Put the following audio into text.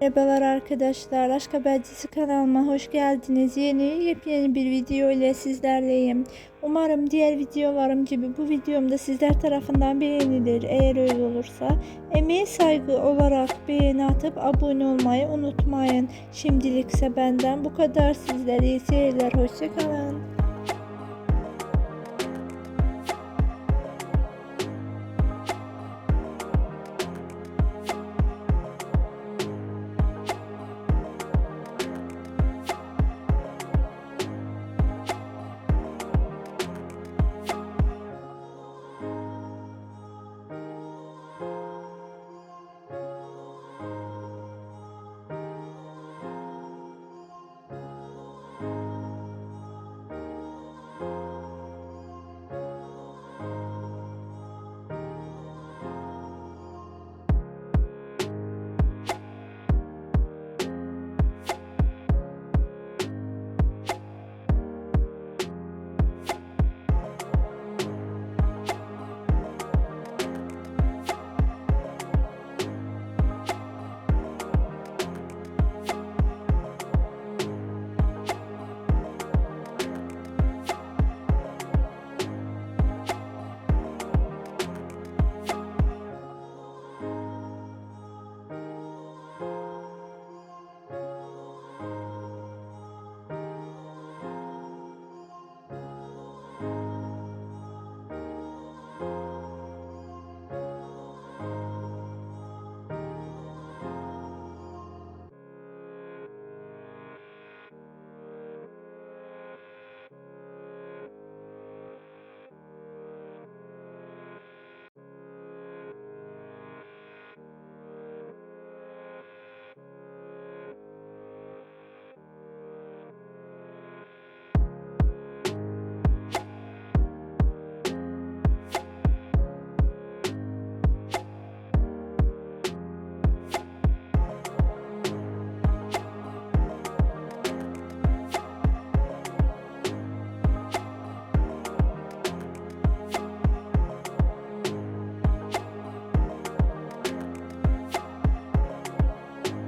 Merhabalar arkadaşlar, Aşk Habercisi kanalıma hoş geldiniz. Yeni yepyeni bir video ile sizlerleyim. Umarım diğer videolarım gibi bu videom da sizler tarafından beğenilir. Eğer öyle olursa emeğe saygı olarak beğeni atıp abone olmayı unutmayın. Şimdilikse benden bu kadar. Sizlere iyi seyirler, hoşçakalın.